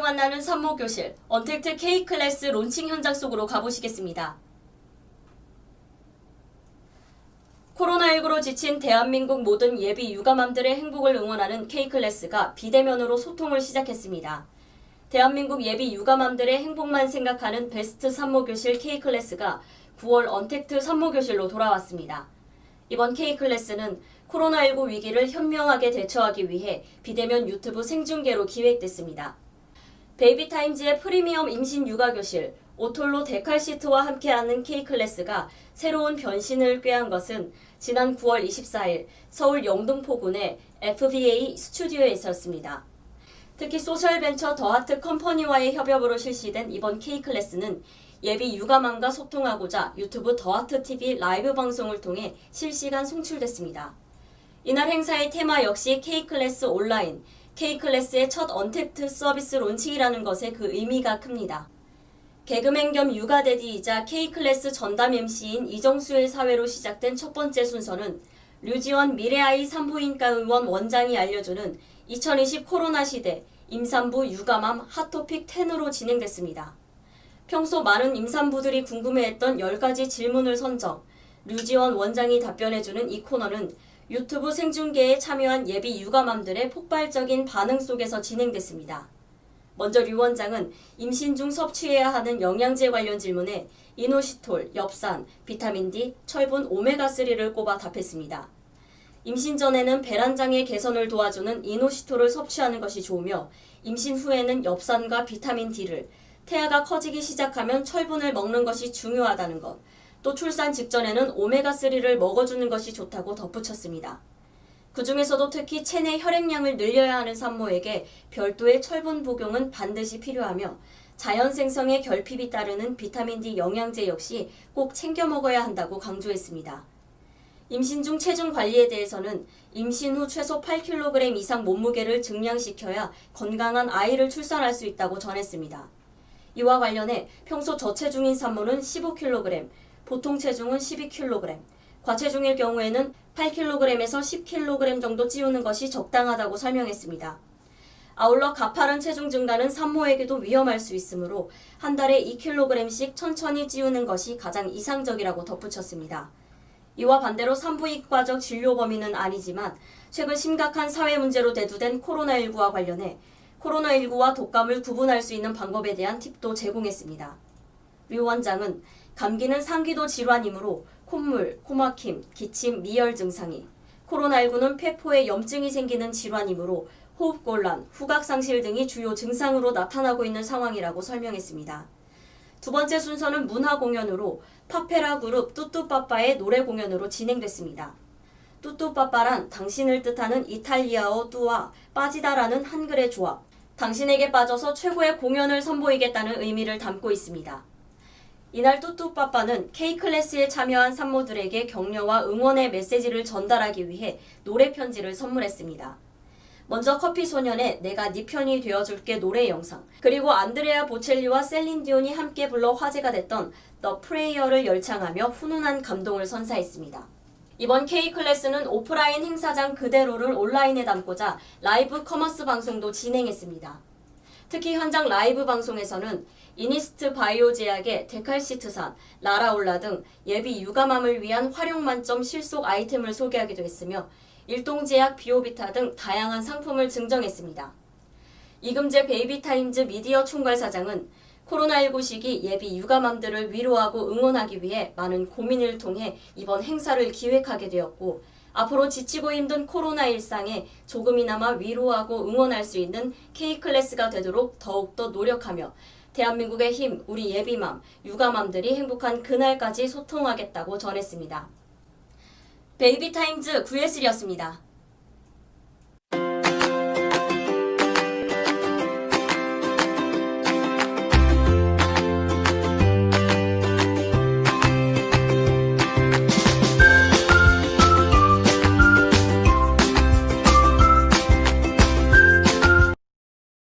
만나는 산모교실 언택트 K 클래스 론칭 현장 속으로 가보시겠습니다. 코로나19로 지친 대한민국 모든 예비 육아맘들의 행복을 응원하는 K 클래스가 비대면으로 소통을 시작했습니다. 대한민국 예비 육아맘들의 행복만 생각하는 베스트 산모교실 K 클래스가 9월 언택트 산모교실로 돌아왔습니다. 이번 K 클래스는 코로나19 위기를 현명하게 대처하기 위해 비대면 유튜브 생중계로 기획됐습니다. 베이비타임즈의 프리미엄 임신 육아 교실 오톨로 데칼 시트와 함께하는 K 클래스가 새로운 변신을 꾀한 것은 지난 9월 24일 서울 영등포군의 FBA 스튜디오에 있었습니다. 특히 소셜벤처 더하트 컴퍼니와의 협업으로 실시된 이번 K 클래스는 예비 육아맘과 소통하고자 유튜브 더하트 TV 라이브 방송을 통해 실시간 송출됐습니다. 이날 행사의 테마 역시 K 클래스 온라인, K 클래스의 첫 언택트 서비스 론칭이라는 것에 그 의미가 큽니다. 개그맨 겸 육아데디이자 K 클래스 전담 MC인 이정수의 사회로 시작된 첫 번째 순서는 류지원 미래아이 산부인과 의원 원장이 알려주는 2020 코로나 시대 임산부 육아맘 핫토픽 10으로 진행됐습니다. 평소 많은 임산부들이 궁금해했던 10가지 질문을 선정, 류지원 원장이 답변해주는 이 코너는 유튜브 생중계에 참여한 예비 육아맘들의 폭발적인 반응 속에서 진행됐습니다. 먼저 류 원장은 임신 중 섭취해야 하는 영양제 관련 질문에 이노시톨, 엽산, 비타민 D, 철분, 오메가3를 꼽아 답했습니다. 임신 전에는 배란장의 개선을 도와주는 이노시톨을 섭취하는 것이 좋으며 임신 후에는 엽산과 비타민 D를 태아가 커지기 시작하면 철분을 먹는 것이 중요하다는 것, 또 출산 직전에는 오메가3를 먹어주는 것이 좋다고 덧붙였습니다. 그 중에서도 특히 체내 혈액량을 늘려야 하는 산모에게 별도의 철분 복용은 반드시 필요하며 자연 생성의 결핍이 따르는 비타민 D 영양제 역시 꼭 챙겨 먹어야 한다고 강조했습니다. 임신 중 체중 관리에 대해서는 임신 후 최소 8kg 이상 몸무게를 증량시켜야 건강한 아이를 출산할 수 있다고 전했습니다. 이와 관련해 평소 저체중인 산모는 15kg, 보통 체중은 12kg, 과체중일 경우에는 8kg에서 10kg 정도 찌우는 것이 적당하다고 설명했습니다. 아울러 가파른 체중 증가는 산모에게도 위험할 수 있으므로 한 달에 2kg씩 천천히 찌우는 것이 가장 이상적이라고 덧붙였습니다. 이와 반대로 산부인과적 진료 범위는 아니지만 최근 심각한 사회 문제로 대두된 코로나19와 관련해 코로나19와 독감을 구분할 수 있는 방법에 대한 팁도 제공했습니다. 류 원장은 감기는 상기도 질환이므로 콧물, 코막힘, 기침, 미열 증상이, 코로나19는 폐포에 염증이 생기는 질환이므로 호흡곤란, 후각상실 등이 주요 증상으로 나타나고 있는 상황이라고 설명했습니다. 두 번째 순서는 문화 공연으로 파페라 그룹 뚜뚜빠빠의 노래 공연으로 진행됐습니다. 뚜뚜빠빠란 당신을 뜻하는 이탈리아어 뚜와 빠지다라는 한글의 조합, 당신에게 빠져서 최고의 공연을 선보이겠다는 의미를 담고 있습니다. 이날 뚜뚜빠빠는 K클래스에 참여한 산모들에게 격려와 응원의 메시지를 전달하기 위해 노래 편지를 선물했습니다. 먼저 커피 소년의 내가 네 편이 되어줄게 노래 영상, 그리고 안드레아 보첼리와 셀린 디온이 함께 불러 화제가 됐던 The Prayer를 열창하며 훈훈한 감동을 선사했습니다. 이번 K클래스는 오프라인 행사장 그대로를 온라인에 담고자 라이브 커머스 방송도 진행했습니다. 특히 현장 라이브 방송에서는 이니스트 바이오 제약의 데칼시트산, 라라올라 등 예비 육아맘을 위한 활용 만점 실속 아이템을 소개하기도 했으며 일동제약 비오비타 등 다양한 상품을 증정했습니다. 이금재 베이비타임즈 미디어 총괄 사장은 코로나19 시기 예비 육아맘들을 위로하고 응원하기 위해 많은 고민을 통해 이번 행사를 기획하게 되었고 앞으로 지치고 힘든 코로나 일상에 조금이나마 위로하고 응원할 수 있는 K클래스가 되도록 더욱더 노력하며 대한민국의 힘, 우리 예비맘, 육아맘들이 행복한 그날까지 소통하겠다고 전했습니다. 베이비타임즈 9예슬이었습니다.